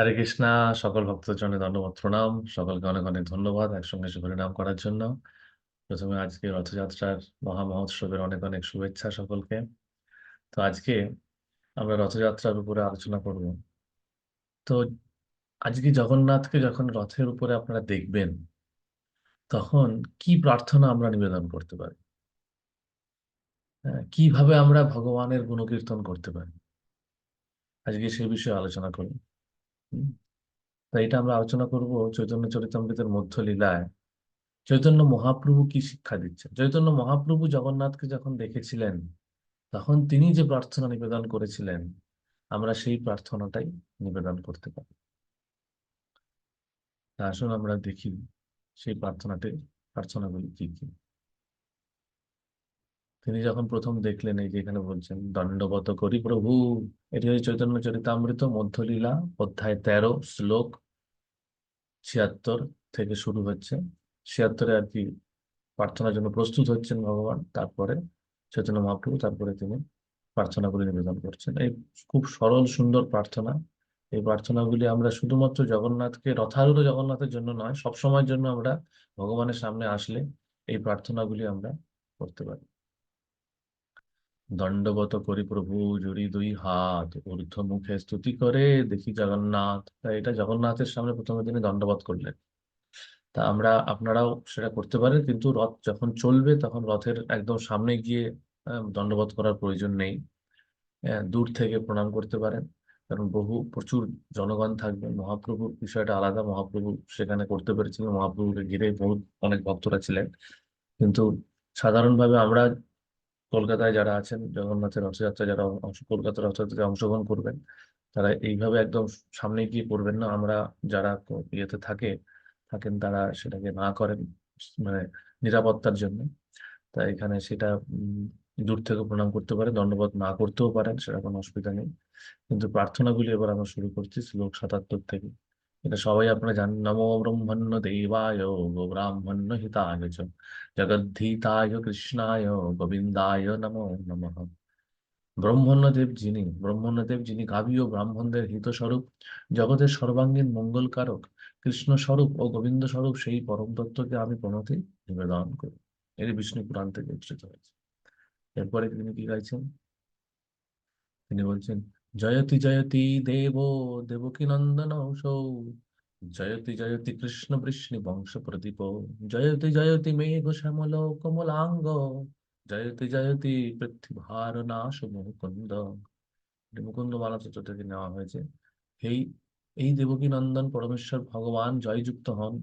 হরে কৃষ্ণা সকল ভক্তজনে দণ্ডবত প্রণাম। সকলকে অনেক অনেক ধন্যবাদ একসঙ্গে হরিনাম করার জন্য। প্রথমে আজকে রথযাত্রার মহা মহোৎসবের অনেক অনেক শুভেচ্ছা সকলকে। তো আজকে আমরা রথযাত্রার উপরে আলোচনা করব। তো আজকে জগন্নাথকে যখন রথের উপরে আপনারা দেখবেন তখন কি প্রার্থনা আমরা নিবেদন করতে পারি? হ্যাঁ, কীভাবে আমরা ভগবানের গুণকীর্তন করতে পারি? আজকে সেই বিষয়ে আলোচনা করি। তো এটা আমরা আলোচনা করব চৈতন্য চরিতামৃতের মধ্য লীলায়। চৈতন্য মহাপ্রভু কি শিক্ষা দিচ্ছেন? চৈতন্য মহাপ্রভু জগন্নাথকে যখন দেখেছিলেন, তখন তিনি যে প্রার্থনা নিবেদন করেছিলেন, আমরা সেই প্রার্থনাটাই নিবেদন করতে পারি। আসুন আমরা দেখি সেই প্রার্থনাটি প্রার্থনাগুলি কি কি। তিনি যখন প্রথম দেখলেন এই যে এখানে বলছেন, দণ্ডবত করি প্রভু। এটি হচ্ছে চৈতন্য চরিতামৃত, মধ্যলীলা, অধ্যায় তেরো, শ্লোক ছিয়াত্তর থেকে শুরু হচ্ছে। ছিয়াত্তরে আর কি প্রার্থনার জন্য প্রস্তুত হচ্ছেন ভগবান। তারপরে চৈতন্য মহাপ্রভু, তারপরে তিনি প্রার্থনাগুলি নিবেদন করছেন। এই খুব সরল, সুন্দর প্রার্থনা। এই প্রার্থনাগুলি আমরা শুধুমাত্র জগন্নাথকে, রথারূঢ় জগন্নাথের জন্য নয় সব সময়ের জন্য আমরা ভগবানের সামনে আসলে এই প্রার্থনাগুলি আমরা করতে পারি। দণ্ডবত করি প্রভু, জুড়ি দুই হাত ঊর্ধ্ব মুখে স্তুতি করে দেখি জগন্নাথ। তা এটা জগন্নাথের সামনে প্রথমে তিনি দণ্ডবত করলেন। তা আমরা, আপনারাও সেটা করতে পারেন কিন্তু রথ যখন চলবে তখন রথের একদম সামনে গিয়ে দণ্ডবত করার প্রয়োজন নেই। দূর থেকে প্রণাম করতে পারেন। কারণ বহু, প্রচুর জনগণ থাকবে। মহাপ্রভুর বিষয়টা আলাদা। মহাপ্রভু সেখানে করতে পেরেছিলেন। মহাপ্রভুকে ঘিরে বহু অনেক ভক্তরা ছিলেন। কিন্তু সাধারণভাবে আমরা কলকাতায় যারা আছেন, জগন্নাথের রথযাত্রা যারা অংশ, কলকাতার রথযাত্রায় অংশগ্রহণ করবেন, তারা এইভাবে একদম সামনে গিয়ে করবেন না। আমরা যারা ইয়েতে থাকে, থাকেন তারা সেটাকে না করেন মানে নিরাপত্তার জন্য। তা এখানে সেটা দূর থেকে প্রণাম করতে পারে দণ্ডবোধ না করতেও পারেন, সেটা কোনো অসুবিধা নেই। কিন্তু প্রার্থনাগুলি এবার আমরা শুরু করছি শ্লোক সাতাত্তর থেকে। এটা সবাই আপনারা জানেন, নমো ব্রহ্মণ্য দেবায়, গো ব্রাহ্মণ্য হিতায় চ। জগদ্ধিতায়, কৃষ্ণায়, গোবিন্দায় নমো নমঃ। ব্রহ্মণ্যদেব যিনি ব্রহ্মণ্যদেব যিনি গাভী ও ব্রাহ্মণদের হিতস্বরূপ, জগতের সর্বাঙ্গীন মঙ্গলকারক কৃষ্ণ স্বরূপ ও গোবিন্দ স্বরূপ সেই পরম তত্ত্বকে আমি প্রণতি নিবেদন করি। এটি বিষ্ণু পুরাণ থেকে উদ্ধৃত হয়েছে। এরপরে তিনি কি গাইছেন? তিনি বলছেন জয়তি জয়তি দেব, দেবকী নন্দন জয়তি জয়তি কৃষ্ণ বৃষ্ণি বংশ প্রদীপ। জয়তি জয়তি মেঘ শ্যামল কমলাঙ্গ। জয়তি জয়তি পৃথিভার নাশ মুকুন্দ। মুকুন্দ মালা চত্বর থেকে নেওয়া হয়েছে। এই এই দেবকী নন্দন পরমেশ্বর ভগবান জয়যুক্ত হন।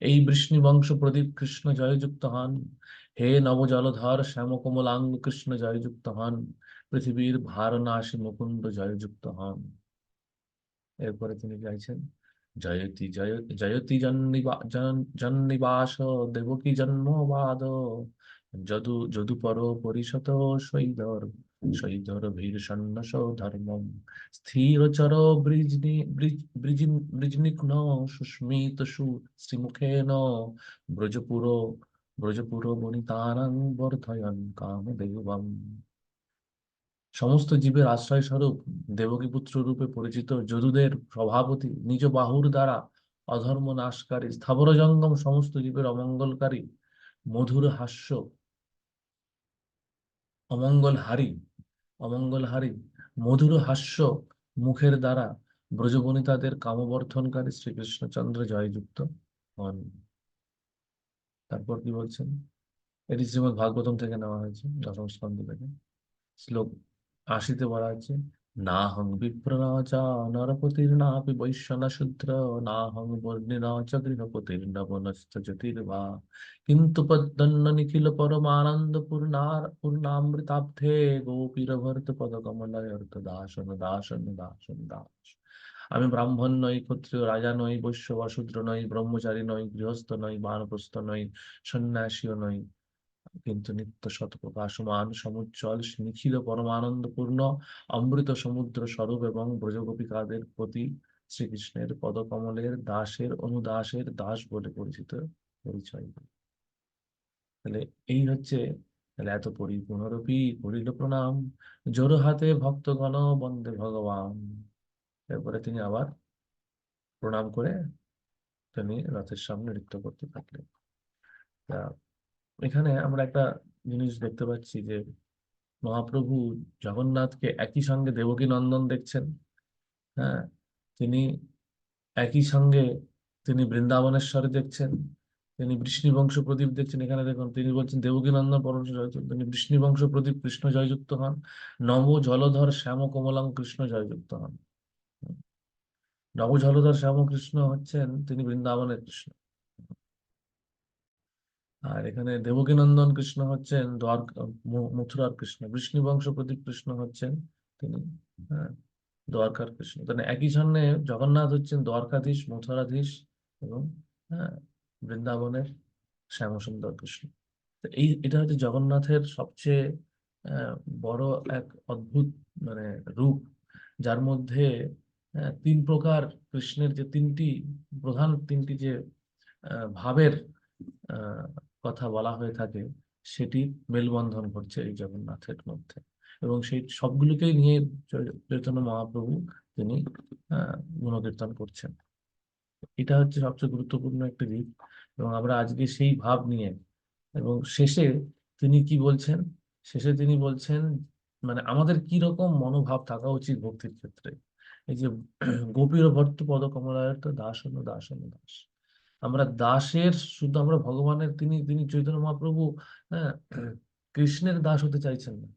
এই বৃষ্ণি বংশ প্রদীপ কৃষ্ণ জয়যুক্ত হন। হে নবজলধর শ্যামকমলাঙ্গ কৃষ্ণ জয়যুক্ত হন। পৃথিবীর ভারনাশী মুকুন্দ জয়যুক্ত হন। এরপরে তিনি গাইছেন, জয়তি জয়, জয়তি জন- জন্নিবাস, দেবকী জন্মবাদ, যদু, যদুপর পরিশত সৈদর সৈদর ভীর সন্ন্যাস বৃজনি বৃজ- বৃজিন- বৃজনিঘ্ন সুস্মিত সু, শ্রীমুখেন ব্রজপুর ব্রজপুর বনিতানাং বর্ধয়ন কামদেবম। সমস্ত জীবের আশ্রয় স্বরূপ দেবকীপুত্র রূপে পরিচিত যদুদের সভাপতি নিজ বাহুর দ্বারা অধর্ম নাশকারী স্থাবর জঙ্গম সমস্ত জীবের অমঙ্গলকারী, মধুর হাস্য অমঙ্গলহারী অমঙ্গলহারী, মধুর হাস্য মুখের দ্বারা ব্রজবনিতাদের কামবর্ধনকারী শ্রীকৃষ্ণচন্দ্র জয়যুক্ত হন। তারপর কি বলছেন? এটি শ্রীমদ ভাগবতম থেকে নেওয়া হয়েছে, দশম স্কন্ধ থেকে। শ্লোক আশিতে বলা আছে নাহং বিপ্ররাজা নরপতির্নাপি বৈশ্যনা শূদ্র নাহং বর্ণিনা চ গৃহপতির্নবনস্থ জ্যোতির্বা। কিন্তু পদ্মন্ন নিখিল পরমানন্দ পূর্ণার পূর্ণামৃতাব্ধে গোপীরভর্ত অর্থ দাসন দাসন দাসন দাস আমি ব্রাহ্মণ নই, ক্ষত্রিয় রাজা নই, বৈশ্য বা শূদ্র নই, ব্রহ্মচারী নই, গৃহস্থ নই, বানপ্রস্থ নই, সন্ন্যাসীও নই। কিন্তু নিত্য শতপ্রকাশমান সমুজ্জ্বল, নিখিল, পরমানন্দপূর্ণ, অমৃত সমুদ্র স্বরূপ এবং ব্রজগোপিকাদের প্রতি শ্রীকৃষ্ণের পদকমলের দাসের অনুদাসের দাস বলে পরিচিত পরিচয়। তাহলে এই হচ্ছে, তাহলে এত পরিপূর্ণরূপী করিল প্রণাম। জোর হাতে ভক্তগণ, বন্দে ভগবান। এরপরে তিনি আবার প্রণাম করে তিনি রথের সামনে নৃত্য করতে থাকলেন। তা এখানে আমরা একটা জিনিস দেখতে পাচ্ছি যে মহাপ্রভু জগন্নাথকে একই সঙ্গে দেবকী নন্দন দেখছেন। হ্যাঁ তিনি একই সঙ্গে তিনি বৃন্দাবনেশ্বরে দেখছেন, তিনি বৃষ্ণিবংশ প্রদীপ দেখছেন। এখানে দেখুন, তিনি বলছেন, দেবকী নন্দন পরম জয়যুক্ত। তিনি বৃষ্ণিবংশ প্রদীপ কৃষ্ণ জয়যুক্ত হন। নব জলধর শ্যাম কমলাং কৃষ্ণ জয়যুক্ত হন। নব জলধর শ্যাম কৃষ্ণ হচ্ছেন তিনি বৃন্দাবনের কৃষ্ণ। আর এখানে দেবকীনন্দন কৃষ্ণ হচ্ছেন দ্বারকা মু- মথুরার কৃষ্ণ, বৃষ্ণিবংশ প্রদীপ কৃষ্ণ হচ্ছেন তিনি হ্যাঁ দ্বারকার কৃষ্ণ। তাহলে একই সামনে জগন্নাথ হচ্ছেন দ্বারকাধীশ, মথুরাধীশ এবং হ্যাঁ বৃন্দাবনের শ্যামসুন্দর কৃষ্ণ। তো এই, এটা হচ্ছে জগন্নাথের সবচেয়ে বড় এক অদ্ভুত মানে রূপ, যার মধ্যে তিন প্রকার কৃষ্ণের যে তিনটি, প্রধান তিনটি যে ভাবের কথা বলা হয়ে থাকে, সেটি মেলবন্ধন ঘটছে এই জগন্নাথের মধ্যে। এবং সেই সবগুলোকেই নিয়ে চৈতন্য মহাপ্রভু তিনি গুণকীর্তন করছেন। এটা হচ্ছে সবচেয়ে গুরুত্বপূর্ণ একটি দিক। এবং আমরা আজকে সেই ভাব নিয়ে, এবং শেষে তিনি কি বলছেন? শেষে তিনি বলছেন মানে আমাদের কি রকম মনোভাব থাকা উচিত ভক্তির ক্ষেত্রে? এই যে গোপীর ভট্ট পদ কমলায়ত দাস হল দাস হল দাস। আমরা দাসের শুধু আমরা ভগবানের, তিনি তিনি চৈতন্য মহাপ্রভু হ্যাঁ কৃষ্ণের দাস হতে চাইছেন না।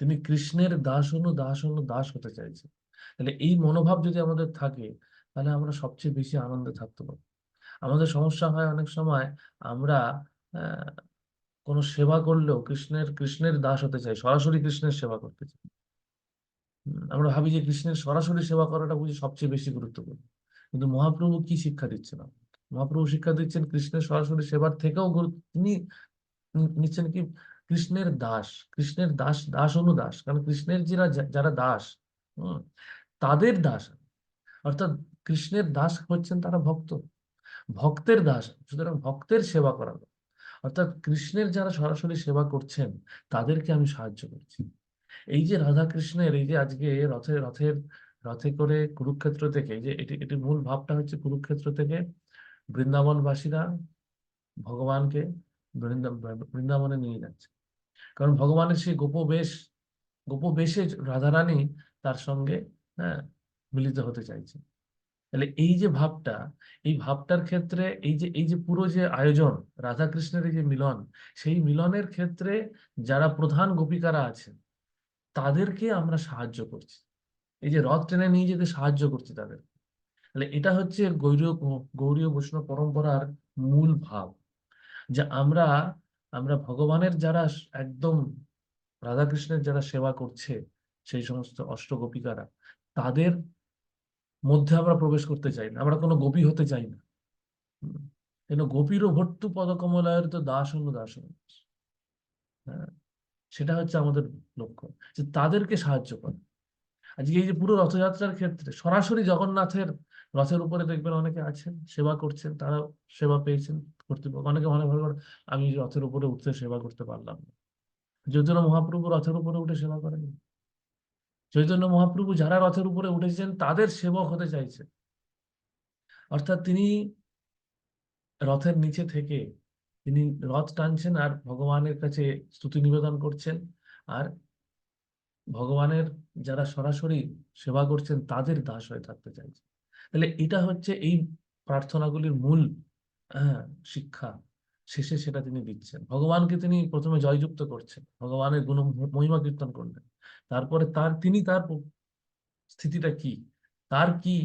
তিনি কৃষ্ণের দাস অনু দাস অনু দাস হতে চাইছেন। তাহলে এই মনোভাব যদি আমাদের থাকে, তাহলে আমরা সবচেয়ে বেশি আনন্দে থাকতে পারব। আমাদের সমস্যা হয় অনেক সময় আমরা কোনো সেবা করলেও কৃষ্ণের কৃষ্ণের দাস হতে চাই, সরাসরি কৃষ্ণের সেবা করতে চাই। আমরা ভাবি যে কৃষ্ণের সরাসরি সেবা করাটা বুঝি সবচেয়ে বেশি গুরুত্বপূর্ণ। কিন্তু মহাপ্রভু কি শিক্ষা দিচ্ছেন? মহাপ্রভু শিক্ষা দিচ্ছেন কৃষ্ণের সরাসরি সেবার থেকেও তিনি নিচ্ছেন কি? কৃষ্ণের দাস কৃষ্ণের দাস দাস অনুদাস কারণ কৃষ্ণের যারা যারা দাস তাদের দাস। অর্থাৎ কৃষ্ণের দাস হচ্ছেন তারা ভক্ত। ভক্তের দাস, সুতরাং ভক্তের সেবা করা। অর্থাৎ কৃষ্ণের যারা সরাসরি সেবা করছেন, তাদেরকে আমি সাহায্য করছি। এই যে রাধা কৃষ্ণের এই যে আজকে রথে, রথের রথে করে কুরুক্ষেত্র থেকে যে এটি এটি মূল ভাবটা হচ্ছে কুরুক্ষেত্র থেকে বৃন্দাবনবাসীরা ভগবানকে বৃন্দা- বৃন্দাবনে নিয়ে যাচ্ছে। কারণ ভগবানের সেই গোপবেশ গোপবেশে রাধারানী তার সঙ্গে হ্যাঁ মিলিত হতে চাইছে। তাহলে এই যে ভাবটা, এই ভাবটার ক্ষেত্রে এই যে এই যে পুরো যে আয়োজন রাধা কৃষ্ণের এই যে মিলন, সেই মিলনের ক্ষেত্রে যারা প্রধান গোপিকারা আছেন, তাদেরকে আমরা সাহায্য করছি। এই যে রথ টেনে নিয়ে যেতে সাহায্য করছি তাদের। তাহলে এটা হচ্ছে গৌরীয় গৌরীয় বৈষ্ণব পরম্পরার মূল ভাব। যে আমরা আমরা ভগবানের যারা একদম রাধাকৃষ্ণের যারা সেবা করছে, সেই সমস্ত অষ্টগোপিকারা, তাদের মধ্যে আমরা প্রবেশ করতে চাই না। আমরা কোনো গোপী হতে চাই না। কেন গোপীরও ভট্টু পদকমলায়ের তো দাস হলো দাস। হ্যাঁ সেটা হচ্ছে আমাদের লক্ষ্য। যে তাদেরকে সাহায্য করা। আজকে এই যে পুরো রথযাত্রার ক্ষেত্রে সরাসরি জগন্নাথের রথের উপরে দেখবেন অনেকে আছেন, সেবা করছেন তারা সেবা পেয়েছেন কর্তৃপক্ষ অনেকে মনে ভাবে আমি রথের উপরে উঠতে সেবা করতে পারলাম না। চৈতন্য মহাপ্রভু রথের উপরে উঠে সেবা করেন চৈতন্য মহাপ্রভু যারা রথের উপরে উঠেছেন, তাদের সেবক হতে চাইছেন। অর্থাৎ তিনি রথের নিচে থেকে তিনি রথ টানছেন আর ভগবানের কাছে স্তুতি নিবেদন করছেন। আর ভগবানের যারা সরাসরি সেবা করছেন তাদের দাস হয়ে থাকতে চাইছে। তাহলে এটা হচ্ছে এই প্রার্থনাগুলির মূল আহ, শিক্ষা। শেষে সেটা তিনি দিচ্ছেন। ভগবানকে তিনি প্রথমে জয়যুক্ত করছেন। ভগবানের গুণ মহিমা কীর্তন করলেন। তারপরে তার তিনি তার স্থিতিটা কি? তার কি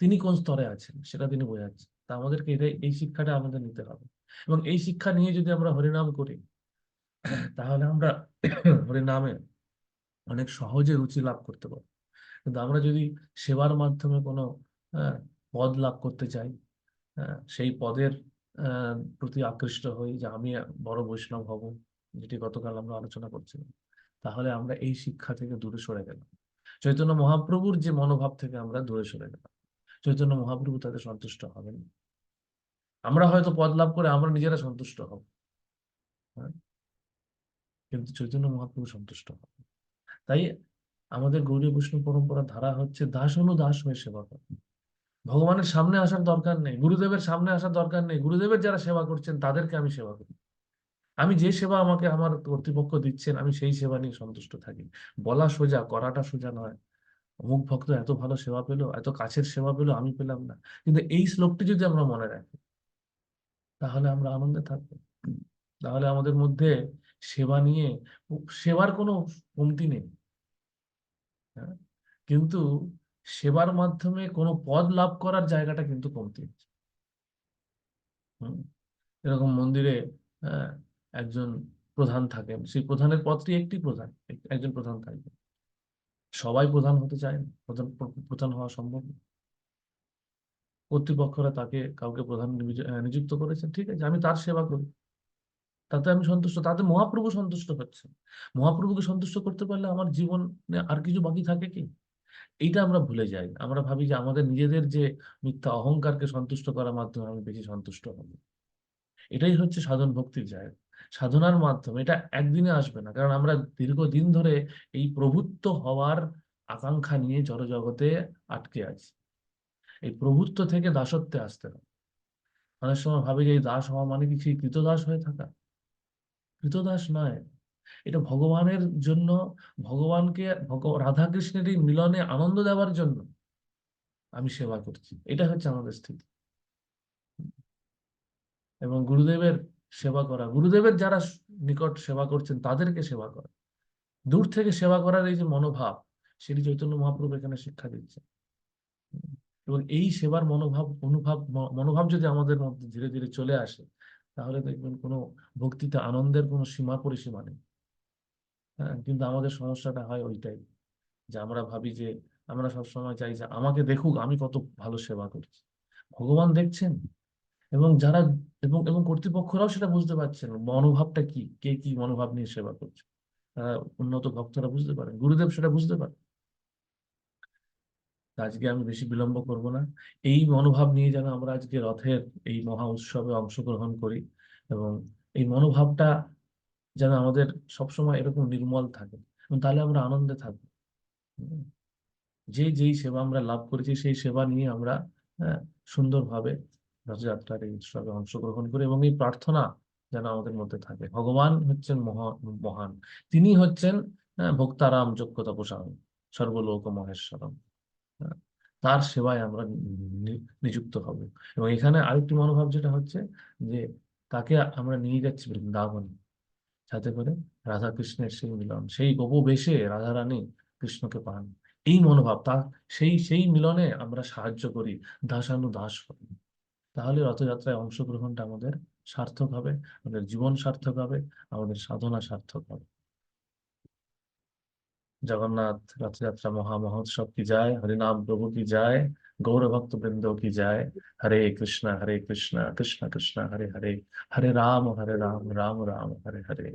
তিনি কোন স্তরে আছেন সেটা তিনি বোঝাচ্ছেন। তা আমাদেরকে এটাই এই শিক্ষাটা আমাদের নিতে হবে। এবং এই শিক্ষা নিয়ে যদি আমরা হরিনাম করি তাহলে আমরা হরিনামে অনেক সহজে রুচি লাভ করতে পারব কিন্তু আমরা যদি সেবার মাধ্যমে কোনো পদ লাভ করতে চাই সেই পদের প্রতি আকৃষ্ট হই যে আমি বড় বৈষ্ণব হব, যেটি গতকাল আমরা আলোচনা করছিলাম, তাহলে আমরা এই শিক্ষা থেকে দূরে সরে গেলাম চৈতন্য মহাপ্রভুর যে মনোভাব থেকে আমরা দূরে সরে গেলাম, চৈতন্য মহাপ্রভু তাতে সন্তুষ্ট হবেন। আমরা হয়তো পদ লাভ করে আমরা নিজেরা সন্তুষ্ট হব হ্যাঁ? কিন্তু চৈতন্য মহাপ্রভু সন্তুষ্ট হবেন তাই আমাদের গৌরী বৈষ্ণব পরম্পরা ধারা হচ্ছে দাস অনু দাস হয়ে সেবা করা। ভগবানের সামনে আসার দরকার নেই, গুরুদেবের সামনে আসার দরকার নেই, গুরুদেবের যারা সেবা করছেন তাদেরকে আমি সেবা করি। আমি যে সেবা আমাকে আমার কর্তৃপক্ষ দিচ্ছেন, আমি সেই সেবা নিয়ে সন্তুষ্ট থাকি। বলা সোজা, করাটা সোজা নয়। অমুক ভক্ত এত ভালো সেবা পেল, এত কাছের সেবা পেল, আমি পেলাম না। কিন্তু এই শ্লোকটি যদি আমরা মনে রাখি, তাহলে আমরা আনন্দে থাকব। তাহলে আমাদের মধ্যে সেবা নিয়ে, সেবার কোনো কমতি নেই। হ্যাঁ? কিন্তু সেবার মাধ্যমে কোনো পদ লাভ করার জায়গাটা কিন্তু কমতি হচ্ছে এরকম মন্দিরে একজন প্রধান থাকেন। সেই প্রধানের পদটি একটি প্রধান, এক- একজন প্রধান থাকবে সবাই প্রধান হতে চায় না। প্রধান প্রধান হওয়া সম্ভব না। কর্তৃপক্ষরা তাকে কাউকে প্রধান নিযুক্ত করেছেন। ঠিক আছে, আমি তার সেবা করি। তাতে আমি সন্তুষ্ট, তাতে মহাপ্রভু সন্তুষ্ট হচ্ছে। মহাপ্রভুকে সন্তুষ্ট করতে পারলে আমার জীবনে আর কিছু বাকি থাকে কি? এইটা আমরা ভুলে যাই। আমরা ভাবি যে আমাদের নিজেদের যে মিথ্যা অহংকারকে সন্তুষ্ট করার মাধ্যমে আমি বেশি সন্তুষ্ট হব। এটাই হচ্ছে সাধন ভক্তির জায়গা। সাধনার মাধ্যমে এটা একদিনে আসবে না। কারণ আমরা দীর্ঘদিন ধরে এই প্রভুত্ব হওয়ার আকাঙ্ক্ষা নিয়ে জড়জগতে আটকে আছি। এই প্রভুত্ব থেকে দাসত্বে আসতে হবে। অনেক সময় ভাবে যে এই দাস হওয়া মানে কি? সেই কৃতদাস হয়ে থাকা। কৃতদাস নয়। এটা ভগবানের জন্য, ভগবানকে রাধা কৃষ্ণের এই মিলনে আনন্দ দেওয়ার জন্য আমি সেবা করছি। এটা হচ্ছে আমাদের স্থিতি। এবং গুরুদেবের সেবা করা, গুরুদেবের যারা নিকট সেবা করছেন, তাদেরকে সেবা করা। দূর থেকে সেবা করার এই যে মনোভাব, সেটি চৈতন্য মহাপ্রভু এখানে শিক্ষা দিচ্ছে এবং এই সেবার মনোভাব, অনুভাব, মনোভাব যদি আমাদের মধ্যে ধীরে ধীরে চলে আসে তাহলে দেখবেন কোনো ভক্তিতে আনন্দের কোনো সীমা পরিসীমা নেই। হ্যাঁ কিন্তু আমাদের সমস্যাটা হয় ওইটাই যে আমরা ভাবি যে আমরা সবসময় চাই যে আমাকে দেখুক, আমি কত ভালো সেবা করছি। ভগবান দেখছেন এবং যারা এবং এবং কর্তৃপক্ষরাও সেটা বুঝতে পারছেন। মনোভাবটা কি? কে কি মনোভাব নিয়ে সেবা করছে? তারা উন্নত ভক্তরা বুঝতে পারেন, গুরুদেব সেটা বুঝতে পারেন। আজকে আমি বেশি বিলম্ব করব না। এই মনোভাব নিয়ে যেন আমরা আজকে রথের এই মহা উৎসবে অংশগ্রহণ করি এবং এই মনোভাবটা যেন আমাদের সবসময় এরকম নির্মল থাকে এবং তাহলে আমরা আনন্দে থাকব। যে যেই সেবা আমরা লাভ করেছি সেই সেবা নিয়ে আমরা হ্যাঁ, সুন্দরভাবে রথযাত্রার এই উৎসবে অংশগ্রহণ করি এবং এই প্রার্থনা যেন আমাদের মধ্যে থাকে। ভগবান হচ্ছেন মহা মহান। তিনি হচ্ছেন হ্যাঁ, ভোক্তারাম যোগ্যতা প্রসারণ সর্বলোক মহেশ্বরম। তার সেবায় আমরা নিযুক্ত হব। এবং এখানে আরেকটি মনোভাব যেটা হচ্ছে যে তাকে আমরা নিয়ে যাচ্ছি বৃন্দাবনে। যাতে করে রাধা কৃষ্ণের সেই মিলন, সেই গোপবেশে রাধা রানী কৃষ্ণকে পান। এই মনোভাব, তা সেই সেই মিলনে আমরা সাহায্য করি দাসানু দাস করি। তাহলে রথযাত্রায় অংশগ্রহণটা আমাদের সার্থক হবে, আমাদের জীবন সার্থক হবে, আমাদের সাধনা সার্থক হবে। জগন্নাথ রথযাত্রা মহা মহোৎসব কি যায় হরিনাম প্রভু কি যায় গৌর ভক্ত বৃন্দ কি যায় হরে কৃষ্ণ হরে কৃষ্ণ কৃষ্ণ কৃষ্ণ হরে হরে হরে রাম হরে রাম রাম রাম হরে হরে